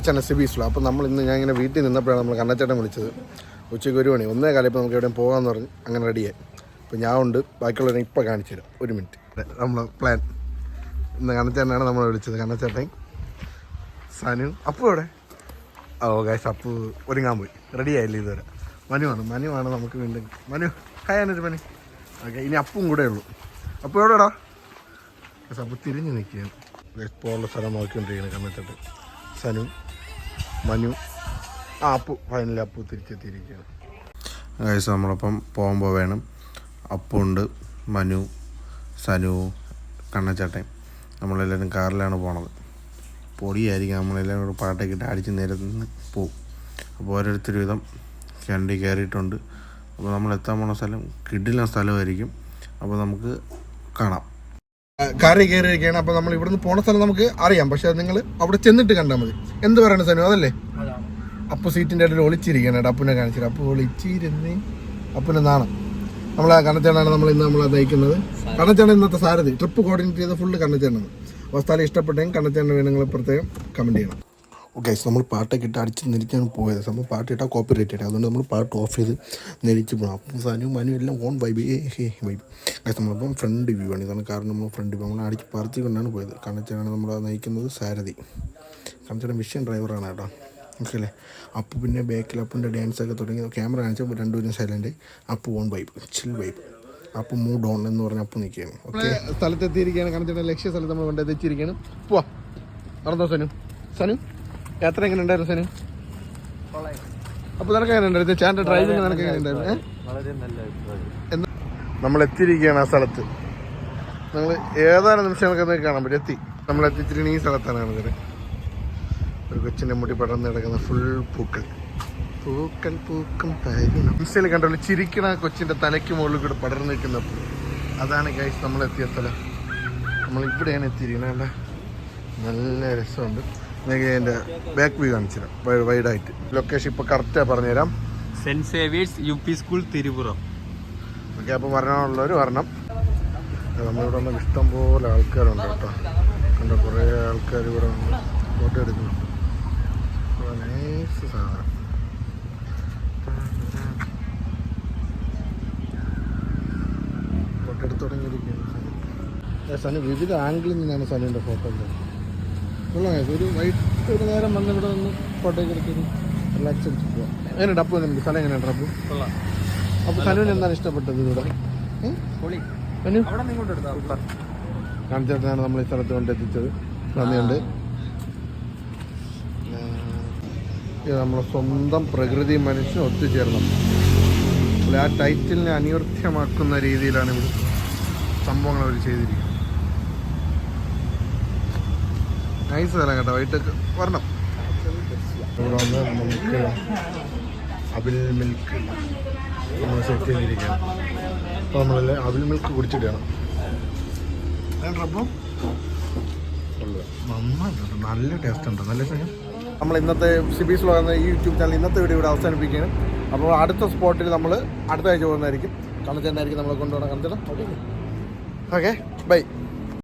അച്ഛനെ സിബീസിലോ. അപ്പോൾ നമ്മൾ ഇന്ന് ഞാൻ ഇങ്ങനെ വീട്ടിൽ നിന്നപ്പോഴാണ് നമ്മൾ കണ്ണച്ചേട്ടൻ വിളിച്ചത്. ഉച്ചയ്ക്ക് ഒരു മണി. ഒന്നേ കാലം ഇപ്പോൾ നമുക്ക് എവിടെയും പോകാമെന്ന് പറഞ്ഞ് അങ്ങനെ റെഡിയായി അപ്പോൾ ഞാൻ ഉണ്ട്. ബാക്കിയുള്ളവരെ ഇപ്പോൾ കാണിച്ചു തരാം. ഒരു മിനിറ്റ്. നമ്മൾ പ്ലാൻ ഇന്ന് കണ്ണച്ചേട്ടനാണ് നമ്മൾ വിളിച്ചത്. കണ്ണച്ചേട്ടൻ സനു. അപ്പു എവിടെ? ഓ ഗൈസ് അപ്പു ഒരുങ്ങാൻ പോയി. റെഡി ആയില്ല ഇതുവരെ? മനുവാണ്. മനുവാണ് നമുക്ക് വീണ്ടും. മനു ഹായാനൊരു മനു. ഓക്കെ ഇനി അപ്പും കൂടെ ഉള്ളൂ. അപ്പു എവിടെടാ? ഗൈസ് അപ്പു തിരിഞ്ഞ് നിൽക്കുകയാണ്. പോകാനുള്ള സ്ഥലം നോക്കിക്കൊണ്ടിരിക്കുകയാണ് കണ്ണച്ചേട്ടൻ സനു. മനു ആ അപ്പു ഫൈനലി അപ്പു തിരിച്ചെത്തിയിരിക്കുകയാണ്. ഗൈസ് നമ്മളപ്പം പോകുമ്പോൾ വേണം. അപ്പുണ്ട് മനു സനു കണ്ണച്ചട്ടൻ. നമ്മളെല്ലാവരും കാറിലാണ് പോണത്. പൊടിയായിരിക്കും നമ്മളെല്ലാവരും കൂടെ പാട്ടൊക്കെ ഇട്ട് അടിച്ച് നിരന്ന് പോവും. അപ്പോൾ ഓരോരുത്തർ വിധം കണ്ടി കയറിയിട്ടുണ്ട്. അപ്പോൾ നമ്മൾ എത്താൻ പോണ സ്ഥലം കിടിലൻ സ്ഥലമായിരിക്കും. അപ്പോൾ നമുക്ക് കാണാം. കാറിൽ കയറിയിരിക്കുകയാണ്. അപ്പോൾ നമ്മൾ ഇവിടുന്ന് പോണ സ്ഥലം നമുക്ക് അറിയാം. പക്ഷെ നിങ്ങൾ അവിടെ ചെന്നിട്ട് കണ്ടാൽ മതി. എന്ത് പറയണ സനു? അതല്ലേ? അപ്പു സീറ്റിന്റെ ഇടയിൽ ഒളിച്ചിരിക്കണം അപ്പുനെ കാണിച്ചിട്ട്. അപ്പൊ ഒളിച്ചിരുന്ന് അപ്പുനെ നാണം. നമ്മളെ കണ്ണച്ചേണാണ് നമ്മൾ ഇന്ന് നമ്മളെ നയിക്കുന്നത്. കണ്ണച്ചേണ ഇന്നത്തെ സാരഥി. ട്രിപ്പ് കോർഡിനേറ്റ് ചെയ്ത ഫുള്ള് കണ്ണച്ചേണാണ് അപ്പോൾ സ്ഥലം ഇഷ്ടപ്പെട്ടെങ്കിൽ കണ്ണച്ചേണ വേണമെങ്കിൽ പ്രത്യേകം കമന്റ് ചെയ്യണം. ഓക്കെ നമ്മൾ പാട്ടൊക്കെ ഇട്ട് അടിച്ച് നിരിച്ചാണ് പോയത്. നമ്മൾ പാട്ട് ഇട്ടാൽ കോപ്പി റേറ്റ് ഇട്ടാൽ അതുകൊണ്ട് നമ്മൾ പാട്ട് ഓഫ് ചെയ്ത് നിരിച്ച് പോകണം അപ്പം സാനു മനു എല്ലാം ഓൺ വൈബ് വൈബ് ഗൈസ് നമ്മളിപ്പം ഫ്രണ്ട് വ്യൂ ആണ് ഇതാണ് കാരണം നമ്മൾ ഫ്രണ്ട് വ്യൂ നമ്മൾ അടിച്ച് പറിച്ച് കൊണ്ടാണ് പോയത്. കണ്ണച്ചനാണ് നമ്മൾ നയിക്കുന്നത് സാരഥി. കണ്ണച്ചൻ മിഷൻ ഡ്രൈവറാണ് കേട്ടോ. ഓക്കെ അല്ലേ അപ്പു പിന്നെ ബാക്കിൽ ഡാൻസ് ഡാൻസൊക്കെ തുടങ്ങി. ക്യാമറ കാണിച്ചപ്പോൾ രണ്ടുപേരും silent up on vibe chill vibe up mood on എന്ന് പറഞ്ഞ അപ്പം നിൽക്കുകയാണ്. ഓക്കെ സ്ഥലത്തെത്തിയിരിക്കുകയാണ്. കണ്ണച്ചന്റെ ലക്ഷ്യ സ്ഥലത്ത് നമ്മൾ കൊണ്ടെത്തിച്ചിരിക്കുകയാണ്. പോവാ. നടന്നോ സനു? സനു? യാത്ര എങ്ങനെ ഉണ്ടായിരുന്നു സനു? അപ്പോൾ നിനക്ക് എങ്ങനെ ഉണ്ടായിരുന്നു? ചാന്റെ ഡ്രൈവിംഗ് നിനക്ക് എങ്ങനെ ഉണ്ടായിരുന്നു? നമ്മൾ എത്തിയിരിക്കുകയാണ് ആ സ്ഥലത്ത്. നമ്മൾ ഏതാനും നിമിഷങ്ങൾക്ക് എന്തൊക്കെ കാണാൻ പറ്റും. എത്തി. നമ്മൾ എത്തിച്ചിരിക്കുന്ന ഈ സ്ഥലത്താണ് കാണുന്നത്. ഒരു കൊച്ചിന്റെ മുടി പടർന്ന് കിടക്കുന്ന ഫുൾ പൂക്കൾ. പൂക്കൾ പൂക്കം തരുന്നു ഇൻസ്റ്റയിൽ കണ്ടല്ലോ ചിരിക്കണ കൊച്ചിന്റെ തലയ്ക്ക് മുകളിൽ കൂടെ പടർന്ന് നിൽക്കുന്ന പൂ അതാണ് ഗൈസ് നമ്മൾ എത്തിയ സ്ഥലം. നമ്മൾ ഇവിടെയാണ് എത്തിയിരിക്കുന്നത്. അല്ല നല്ല രസമുണ്ട്. നിങ്ങൾക്ക് അതിന്റെ ബാക്ക് വ്യൂ കാണിച്ചു തരാം വൈഡായിട്ട് ലൊക്കേഷൻ ഇപ്പോൾ കറക്റ്റാണ് പറഞ്ഞുതരാം. Saint Xavier's U P school Thirupuram okay അപ്പോൾ വരണമുള്ളവർ വരണം. നമ്മളിവിടെ വന്ന് ഇഷ്ടം പോലെ ആൾക്കാരുണ്ട് കേട്ടോ. കണ്ട കുറേ ആൾക്കാർ ഇവിടെ ഫോട്ടോ എടുക്കുന്നുണ്ട്. നൈസ് സാധനം. ഫോട്ടോ എടുത്ത് തുടങ്ങിയിരിക്കുന്നു സനു. വിവിധ ആംഗിളിൽ നിന്നാണ് സനുവിന്റെ ഫോട്ടോ കൊള്ളാം. ഒരു വൈകിട്ട് ഒരു നേരം വന്ന് ഇവിടെ നിന്ന് ഫോട്ടോ ഒക്കെ എടുത്തൊരു റിലാക്സ് അടിച്ച് പോവാം. എങ്ങനെയുണ്ട് അപ്പു എങ്ങനെയുണ്ട് സ്ഥലം എങ്ങനെയുണ്ട് അപ്പു? കൊള്ളാം. അപ്പോൾ സനുവിന് എന്താണ് ഇഷ്ടപ്പെട്ടത് ഇവിടെ? എടുത്താ? കാണിച്ചിട്ടാണ് നമ്മൾ ഈ സ്ഥലത്ത് കൊണ്ടെത്തിച്ചത്. നന്ദിയുണ്ട്. ഇത് നമ്മളെ സ്വന്തം പ്രകൃതി മനുഷ്യൻ ഒത്തുചേർന്നു ആ ടൈറ്റിലിനെ അനിവർത്യമാക്കുന്ന രീതിയിലാണ് ഇവിടെ സംഭവങ്ങൾ അവർ ചെയ്തിരിക്കുന്നത്. നൈസ് സ്ഥലം കേട്ടോ. വൈകിട്ടൊക്കെ വരണം ഇവിടെ വന്ന് നമുക്ക് അബിൽ മിൽക്ക് നമ്മൾ സെറ്റ് ചെയ്തിരിക്കുകയാണ്. അപ്പോൾ നമ്മളല്ലേ അബിൽ മിൽക്ക് കുടിച്ചിട്ടാണ്. നന്നായിട്ടുണ്ട് നല്ല ടേസ്റ്റ് ഉണ്ട്. നല്ല സമയം നമ്മൾ ഇന്നത്തെ സിബീസ് വളർന്ന ഈ യൂട്യൂബ് ചാനൽ ഇന്നത്തെ വീഡിയോ ഇവിടെ അവസാനിപ്പിക്കുകയാണ്. അപ്പോൾ അടുത്ത സ്പോട്ടിൽ നമ്മൾ അടുത്ത ആഴ്ച പോകുന്നതായിരിക്കും. ആയിരിക്കും നമ്മളെ കൊണ്ടുപോകണം കണച്ചേട്ടാ ഓക്കെ ബൈ